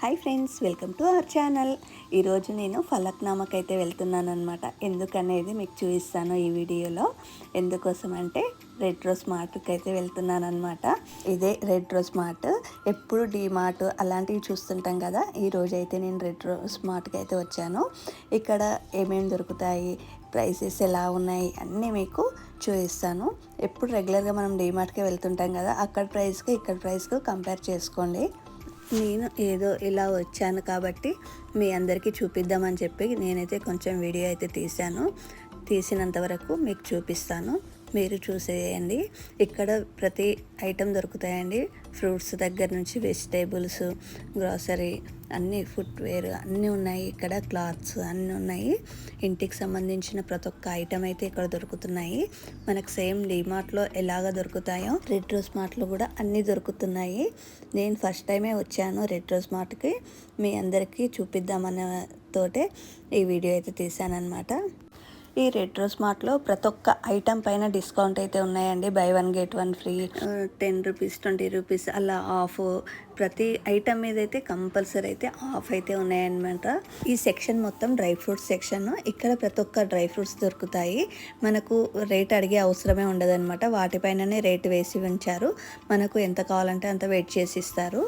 Hi friends welcome to our channel. ఈరోజు నేను ఫలక్నామాకి అయితే వెళ్తున్నాను అనమాట ఎందుకనేది మీకు చూపిస్తాను ఈ వీడియోలో. ఎందుకోసం అంటే రెడ్ రోస్ మార్ట్కి అయితే వెళ్తున్నాను అనమాట ఇదే రెడ్ రోస్ మార్ట్. ఎప్పుడు డీ మార్ట్ అలాంటివి చూస్తుంటాం కదా ఈ రోజు అయితే నేను రెడ్ రోస్ మార్ట్కి అయితే వచ్చాను. ఇక్కడ ఏమేమి దొరుకుతాయి ప్రైసెస్ ఎలా ఉన్నాయి అన్నీ మీకు చూపిస్తాను. ఎప్పుడు రెగ్యులర్గా మనం డీమార్ట్కి వెళ్తుంటాం కదా అక్కడ ప్రైస్కి ఇక్కడ ప్రైస్కి కంపేర్ చేసుకోండి. నేను ఏదో ఇలా వచ్చాను కాబట్టి మీ అందరికీ చూపిద్దామని చెప్పి నేనైతే కొంచెం వీడియో అయితే తీశాను. తీసినంత వరకు మీకు చూపిస్తాను. మీరు చూసేయండి. ఇక్కడ ప్రతి ఐటెం దొరుకుతాయండి. ఫ్రూట్స్ దగ్గర నుంచి వెజిటేబుల్స్ గ్రాసరీ అన్ని ఫుట్వేర్ అన్నీ ఉన్నాయి ఇక్కడ క్లాత్స్ అన్నీ ఉన్నాయి. ఇంటికి సంబంధించిన ప్రతి ఒక్క ఐటెం అయితే ఇక్కడ దొరుకుతున్నాయి. మనకు సేమ్ డిమార్ట్లో ఎలాగ దొరుకుతాయో రెడ్ రోజ్ మార్ట్లో కూడా అన్నీ దొరుకుతున్నాయి. నేను ఫస్ట్ టైమే వచ్చాను రెడ్ రోజ్ మార్ట్కి మీ అందరికీ చూపిద్దామన్న తోటే ఈ వీడియో అయితే తీశానమాట ఈ రెట్రో రోజ్ మార్ట్లో ప్రతి ఒక్క ఐటెం పైన డిస్కౌంట్ అయితే ఉన్నాయండి. Buy one get one free ten rupees twenty rupees అలా ఆఫ్ ప్రతి ఐటమ్ మీద అయితే కంపల్సరీ అయితే ఆఫ్ అయితే ఉన్నాయన్నమాట. ఈ సెక్షన్ మొత్తం డ్రై ఫ్రూట్స్ సెక్షన్ ఇక్కడ ప్రతి ఒక్క డ్రై ఫ్రూట్స్ దొరుకుతాయి. మనకు రేట్ అడిగే అవసరమే ఉండదన్నమాట. వాటిపైననే రేట్ వేసి ఉంచారు. మనకు ఎంత కావాలంటే అంత వెయిట్ చేసి ఇస్తారు.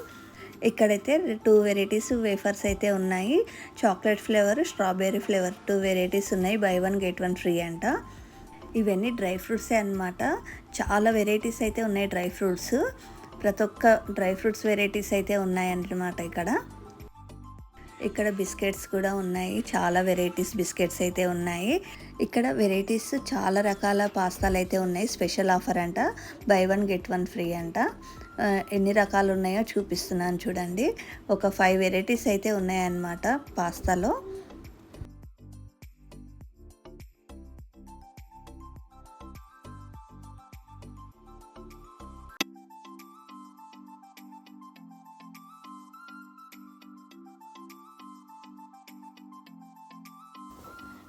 ఇక్కడైతే టూ వెరైటీస్ వేఫర్స్ అయితే ఉన్నాయి. Chocolate flavour strawberry flavour two varieties ఉన్నాయి. Buy one get one free అంట. ఇవన్నీ డ్రై ఫ్రూట్సే అనమాట చాలా వెరైటీస్ అయితే ఉన్నాయి డ్రై ఫ్రూట్స్. ప్రతి ఒక్క డ్రై ఫ్రూట్స్ వెరైటీస్ అయితే ఉన్నాయన్నమాట ఇక్కడ. ఇక్కడ బిస్కెట్స్ కూడా ఉన్నాయి. చాలా వెరైటీస్ బిస్కెట్స్ అయితే ఉన్నాయి. ఇక్కడ వెరైటీస్ చాలా రకాల పాస్తాలు అయితే ఉన్నాయి. స్పెషల్ ఆఫర్ అంట. Buy one get one free అంట. ఎన్ని రకాలు ఉన్నాయో చూపిస్తున్నాను చూడండి. ఒక ఫైవ్ వెరైటీస్ అయితే ఉన్నాయన్నమాట పాస్తాలో.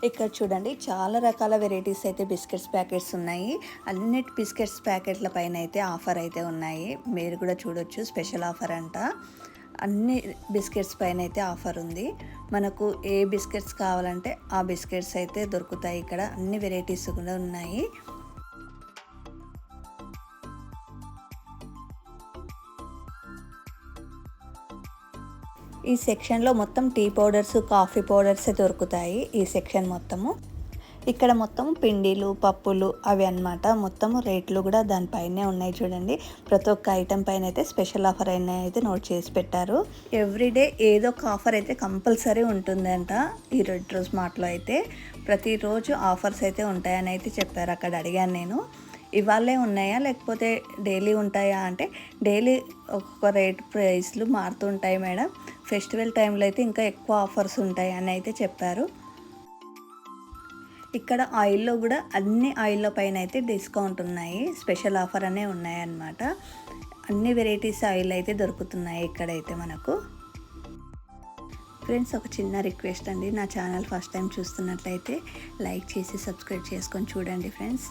ఇక్కడ చూడండి చాలా రకాల వెరైటీస్ అయితే బిస్కెట్స్ ప్యాకెట్స్ ఉన్నాయి. అన్నిటి బిస్కెట్స్ ప్యాకెట్ల పైన అయితే ఆఫర్ అయితే ఉన్నాయి. మీరు కూడా చూడొచ్చు స్పెషల్ ఆఫర్ అంట. అన్ని బిస్కెట్స్ పైన అయితే ఆఫర్ ఉంది. మనకు ఏ బిస్కెట్స్ కావాలంటే ఆ బిస్కెట్స్ అయితే దొరుకుతాయి ఇక్కడ. అన్ని వెరైటీస్ కూడా ఉన్నాయి. ఈ సెక్షన్లో మొత్తం టీ పౌడర్స్ కాఫీ పౌడర్స్ దొరుకుతాయి ఈ సెక్షన్ మొత్తము. ఇక్కడ మొత్తం పిండిలు పప్పులు అవి అనమాట మొత్తం రేట్లు కూడా దానిపైనే ఉన్నాయి చూడండి. ప్రతి ఒక్క ఐటెం పైన అయితే స్పెషల్ ఆఫర్ అయినా అయితే నోట్ చేసి పెట్టారు. ఎవ్రీడే ఏదో ఒక ఆఫర్ అయితే కంపల్సరీ ఉంటుందంట ఈ రెడ్ రోజు మాటలో అయితే. ప్రతిరోజు ఆఫర్స్ అయితే ఉంటాయని అయితే చెప్పారు. అక్కడ అడిగాను నేను. ఇవాళే ఉన్నాయా? లేకపోతే డైలీ ఉంటాయా? అంటే డైలీ ఒక్కొక్క రేట్ ప్రైస్లు మారుతుంటాయి మేడం. ఫెస్టివల్ టైంలో అయితే ఇంకా ఎక్కువ ఆఫర్స్ ఉంటాయి అని అయితే చెప్పారు. ఇక్కడ ఆయిల్లో కూడా అన్ని ఆయిల్లో పైన అయితే డిస్కౌంట్ ఉన్నాయి. స్పెషల్ ఆఫర్ అనే ఉన్నాయన్నమాట అన్ని వెరైటీస్ ఆయిల్ అయితే దొరుకుతున్నాయి ఇక్కడైతే మనకు. ఫ్రెండ్స్ ఒక చిన్న రిక్వెస్ట్ అండి. నా ఛానల్ ఫస్ట్ టైం చూస్తున్నట్లయితే లైక్ చేసి సబ్స్క్రైబ్ చేసుకొని చూడండి ఫ్రెండ్స్.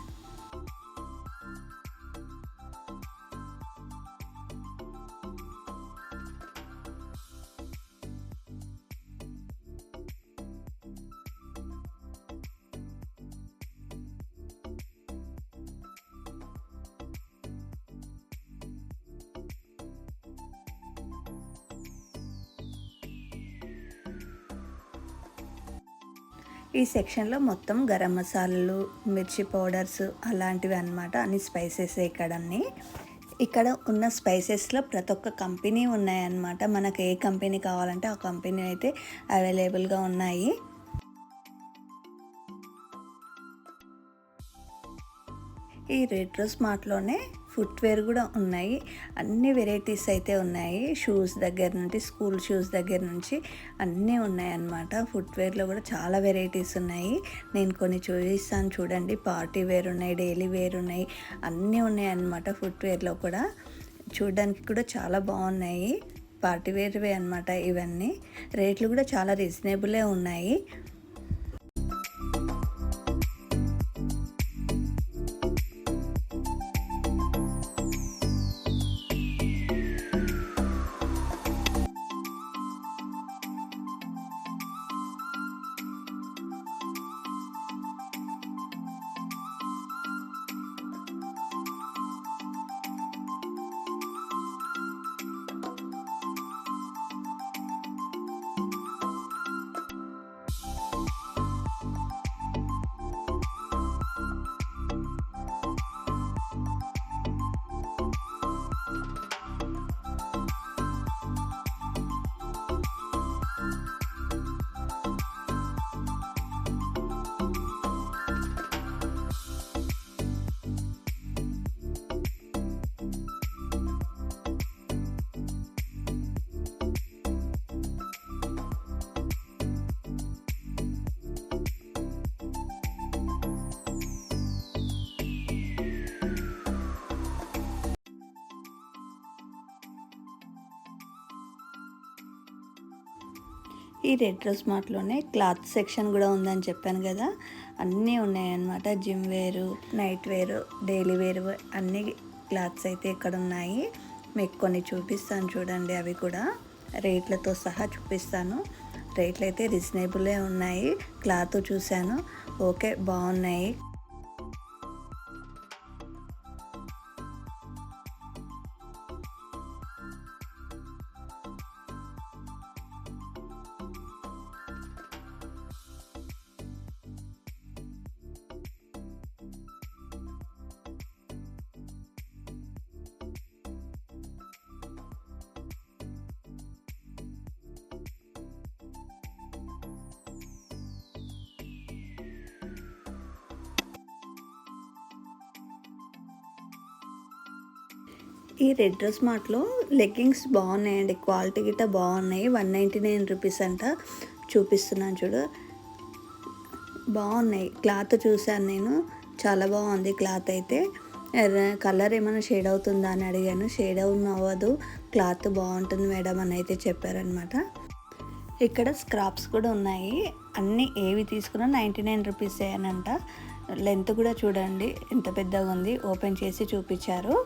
ఈ సెక్షన్లో మొత్తం గరం మసాలాలు మిర్చి పౌడర్స్ అలాంటివి అనమాట అన్ని స్పైసెస్ ఇక్కడ అన్నీ ఇక్కడ ఉన్న స్పైసెస్లో ప్రతి ఒక్క కంపెనీ ఉన్నాయన్నమాట. మనకు ఏ కంపెనీ కావాలంటే ఆ కంపెనీ అయితే అవైలబుల్గా ఉన్నాయి. ఈ రెడ్ రోజ్ మార్ట్లోనే ఫుట్వేర్ కూడా ఉన్నాయి. అన్ని వెరైటీస్ అయితే ఉన్నాయి. షూస్ దగ్గర నుండి స్కూల్ షూస్ దగ్గర నుంచి అన్నీ ఉన్నాయి అన్నమాట ఫుట్వేర్లో కూడా చాలా వెరైటీస్ ఉన్నాయి. నేను కొన్ని చూపిస్తాను చూడండి. పార్టీ వేర్ ఉన్నాయి డైలీ వేర్ ఉన్నాయి. అన్నీ ఉన్నాయి అన్నమాట ఫుట్వేర్లో కూడా. చూడడానికి కూడా చాలా బాగున్నాయి. పార్టీ వేర్వే అనమాట ఇవన్నీ. రేట్లు కూడా చాలా రీజనబులే ఉన్నాయి. ఈ రెడ్ డ్రెస్ మార్ట్లోనే క్లాత్ సెక్షన్ కూడా ఉందని చెప్పాను కదా. అన్నీ ఉన్నాయన్నమాట. జిమ్ వేరు నైట్ వేరు డైలీ వేరు అన్ని క్లాత్స్ అయితే ఇక్కడ ఉన్నాయి. మీకు కొన్ని చూపిస్తాను చూడండి అవి కూడా. రేట్లతో సహా చూపిస్తాను. రేట్లు అయితే రీజనబులే ఉన్నాయి. క్లాత్ చూశాను. ఓకే బాగున్నాయి. ఈ రెడ్ డ్రెస్ మార్ట్లో లెగ్గింగ్స్ బాగున్నాయండి. క్వాలిటీ గిట్ట బాగున్నాయి. వన్ నైంటీ నైన్ రూపీస్ అంట చూపిస్తున్నాను చూడు. బాగున్నాయి. క్లాత్ చూశాను నేను. చాలా బాగుంది క్లాత్ అయితే. కలర్ ఏమైనా షేడ్ అవుతుందా అని అడిగాను. షేడ్ అవును అవ్వదు. క్లాత్ బాగుంటుంది మేడం అని అయితే చెప్పారనమాట ఇక్కడ స్క్రాప్స్ కూడా ఉన్నాయి. అన్నీ ఏవి తీసుకున్నా నైంటీ నైన్ రూపీస్ అనంట. లెంత్ కూడా చూడండి. ఎంత పెద్దగా ఉంది. ఓపెన్ చేసి చూపించారు.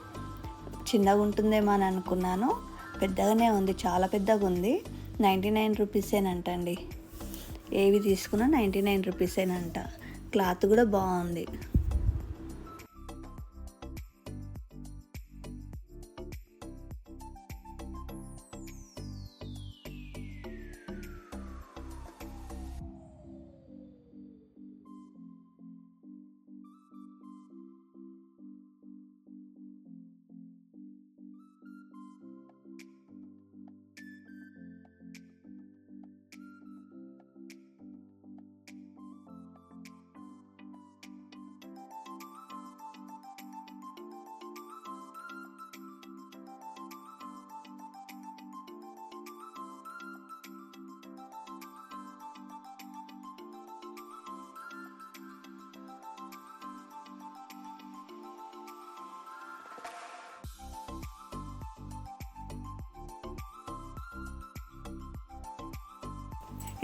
చిన్నగా ఉంటుందేమో అని అనుకున్నాను. పెద్దగానే ఉంది చాలా పెద్దగా ఉంది నైంటీ నైన్ రూపీసేనంటండి. ఏవి తీసుకున్నా నైంటీ నైన్ రూపీసేనంట. క్లాత్ కూడా బాగుంది.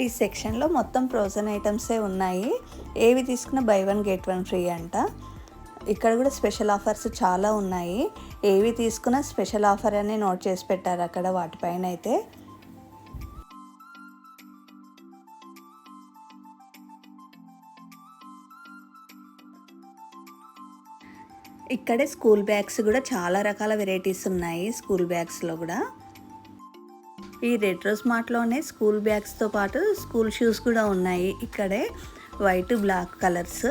ఈ సెక్షన్లో మొత్తం ఫ్రోజన్ ఐటమ్సే ఉన్నాయి. ఏవి తీసుకున్న buy one get one free అంట. ఇక్కడ కూడా స్పెషల్ ఆఫర్స్ చాలా ఉన్నాయి. ఏవి తీసుకున్న స్పెషల్ ఆఫర్ అని నోట్ చేసి పెట్టారు అక్కడ వాటిపైన అయితే. ఇక్కడే స్కూల్ బ్యాగ్స్ కూడా చాలా రకాల వెరైటీస్ ఉన్నాయి స్కూల్ బ్యాగ్స్లో కూడా. ఈ రెట్రో స్మార్ట్లోనే స్కూల్ బ్యాగ్స్తో పాటు స్కూల్ షూస్ కూడా ఉన్నాయి. ఇక్కడే వైట్ బ్లాక్ కలర్స్.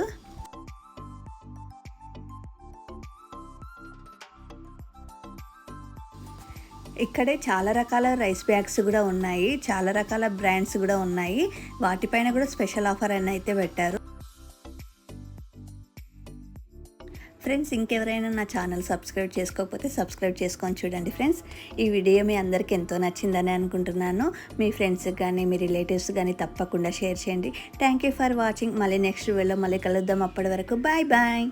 ఇక్కడే చాలా రకాల రైస్ బ్యాగ్స్ కూడా ఉన్నాయి. చాలా రకాల బ్రాండ్స్ కూడా ఉన్నాయి. వాటిపైన కూడా స్పెషల్ ఆఫర్ అని అయితే పెట్టారు. ఫ్రెండ్స్ ఇంకెవరైనా నా ఛానల్ సబ్స్క్రైబ్ చేసుకోకపోతే సబ్స్క్రైబ్ చేసుకొని చూడండి ఫ్రెండ్స్. ఈ వీడియో మీ అందరికీ ఎంతో నచ్చిందని అనుకుంటున్నాను. మీ ఫ్రెండ్స్కి కానీ మీ రిలేటివ్స్ కానీ తప్పకుండా షేర్ చేయండి. థ్యాంక్ యూ ఫర్ వాచింగ్ మళ్ళీ నెక్స్ట్ వీడియోలో మళ్ళీ కలుద్దాం. అప్పటి వరకు బాయ్ బాయ్